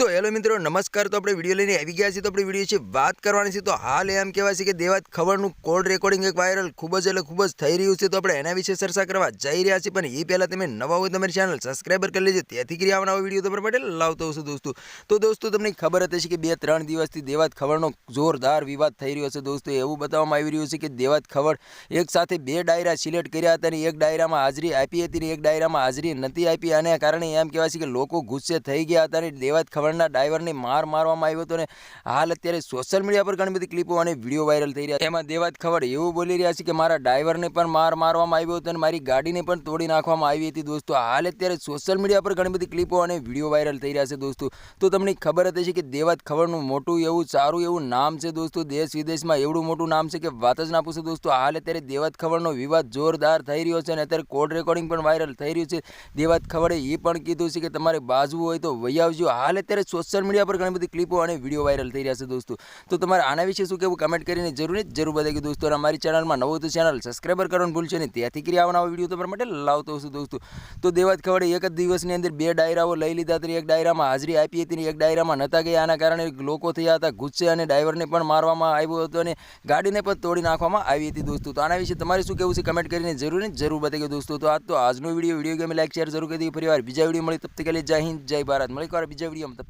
તો હેલો મિત્રો, નમસ્કાર. તો આપણે વીડિયો લઈને આવી ગયા છીએ. તો આપણે વીડિયો છે વાત કરવાની છે. તો હાલ એમ કહેવાય છે કે દેવાત ખબરનું કોલ રેકોર્ડિંગ એક વાયરલ ખૂબ જ એટલે ખૂબ જ થઈ રહ્યું છે. તો આપણે એના વિશે ચર્ચા કરવા જઈ રહ્યા છીએ. પણ એ પહેલાં તમે નવા હોય તમારી ચેનલ સબસ્ક્રાઈબર કરી લેજો. તેથી કરી આવવાના વીડિયો તમારા માટે લાવતો હશે દોસ્તો. તો દોસ્તો, તમને ખબર હતી છે કે બે ત્રણ દિવસથી દેવાત ખબરનો જોરદાર વિવાદ થઈ રહ્યો છે દોસ્તો. એવું બતાવવામાં આવી રહ્યું છે કે દેવાત ખબર એક સાથે બે ડાયરા સિલેક્ટ કર્યા હતા અને એક ડાયરામાં હાજરી આપી હતી અને એક ડાયરામાં હાજરી નથી આપી. અને કારણે એમ કહેવાય છે કે લોકો ગુસ્સે થઈ ગયા હતા અને દેવાત ખબરના ડ્રાઈવરને માર મારવામાં આવ્યો હતો અને હાલ અત્યારે સોશિયલ મીડિયા પર ઘણી બધી ક્લિપો અને વીડિયો વાયરલ થઈ રહ્યા એમાં દેવાત ખબર એવું બોલી રહ્યા છે કે મારા ડ્રાઈવરને પણ માર મારવામાં આવ્યો હતો અને મારી ગાડીને પણ તોડી નાખવામાં આવી હતી દોસ્તો. હાલ અત્યારે સોશિયલ મીડિયા પર ઘણી બધી ક્લિપો અને વીડિયો વાયરલ થઈ રહ્યા છે દોસ્તો. તો તમને ખબર હતી કે દેવાત ખબરનું મોટું એવું સારું એવું નામ છે દોસ્તો. દેશ વિદેશમાં એવડું મોટું નામ છે કે વાત જ ના પૂછો દોસ્તો. હાલ અત્યારે દેવાત ખબરનો વિવાદ જોરદાર થઈ રહ્યો છે અને અત્યારે કોડ રેકોર્ડિંગ પણ વાયરલ થઈ રહ્યું છે. દેવાત ખબરે એ પણ કીધું છે કે તમારે બાજવું હોય તો વૈયાવજો હાલ અત્યારે સોશિયલ મીડિયા પર ઘણી બધી ક્લિપો અને વીડિયો વાયરલ થઈ રહ્યા છે દોસ્તો. તો તમારે આના વિશે શું કહેવું? કમેન્ટ કરીને જરૂર જરૂર બતાવી દોસ્તો. અને અમારી ચેનલમાં નવું તો ચેનલ સબસ્ક્રાઈબર કરવાનું ભૂલશે નહીં. ત્યાંથી કરી આવવાના વીડિયો તમારા માટે લાવતો હશું દોસ્તો. તો દેવાત ખબર એક જ દિવસની અંદર બે ડાયરાઓ લઈ લીધા હતી. એક ડાયરામાં હાજરી આપી હતી એક ડાયરામાં નહોતા ગયા. આના કારણે લોકો થયા હતા. ગુસ્સે અને ડ્રાઈવરને પણ મારવામાં આવ્યો હતો અને ગાડીને પણ તોડી નાખવામાં આવી હતી દોસ્તો. તો આના વિશે તમારે શું કહેવું છે? કમેન્ટ કરીને જરૂર ને જરૂર બતાવી દોસ્તો. તો આ તો આજનો વીડિયો. વીડિયો ગમે લાઈક શેર જરૂર કરી દીધી ફરી વાર બીજા વીડિયો મળી તબ તક જય હિન્દ, જય ભારત. મળી વાર બીજા વિડીયોમાં.